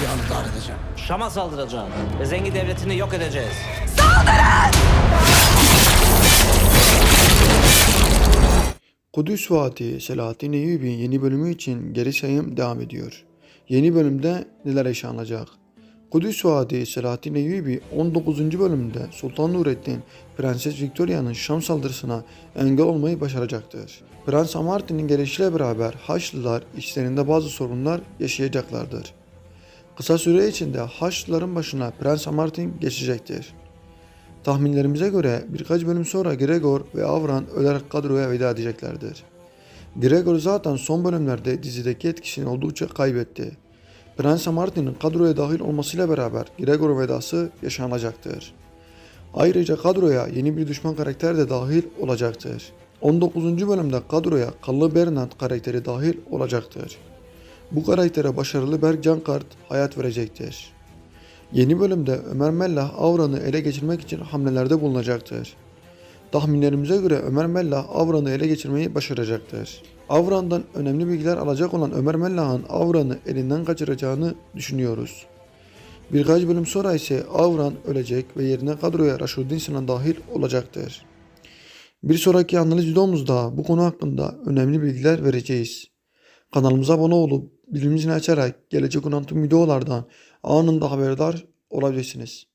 Cihan'ı dar edeceğim. Şam'a saldıracağım ve Zengi devletini yok edeceğiz. Kudüs Vaati Selahattin Eyyubi yeni bölümü için geri sayım devam ediyor. Yeni bölümde neler yaşanacak? Kudüs Vaati Selahattin Eyyubi 19. bölümde Sultan Nurettin Prenses Victoria'nın Şam saldırısına engel olmayı başaracaktır. Prens Amartin'in gelişiyle beraber Haçlılar içlerinde bazı sorunlar yaşayacaklardır. Kısa süre içinde Haçlıların başına Prens Amartin geçecektir. Tahminlerimize göre birkaç bölüm sonra Gregor ve Avran ölerek kadroya veda edeceklerdir. Gregor zaten son bölümlerde dizideki etkisini oldukça kaybetti. Prens Martin'in kadroya dahil olmasıyla beraber Gregor vedası yaşanacaktır. Ayrıca kadroya yeni bir düşman karakter de dahil olacaktır. 19. bölümde kadroya Kallı Bernard karakteri dahil olacaktır. Bu karaktere başarılı Berk Cankart hayat verecektir. Yeni bölümde Ömer Mellah Avran'ı ele geçirmek için hamlelerde bulunacaktır. Tahminlerimize göre Ömer Mellah Avran'ı ele geçirmeyi başaracaktır. Avran'dan önemli bilgiler alacak olan Ömer Mellah'ın Avran'ı elinden kaçıracağını düşünüyoruz. Birkaç bölüm sonra ise Avran ölecek ve yerine kadroya Raşuddin Sinan dahil olacaktır. Bir sonraki analiz videomuzda bu konu hakkında önemli bilgiler vereceğiz. Kanalımıza abone olup bildirim zilini açarak gelecek olan tüm videolardan anında haberdar olabilirsiniz.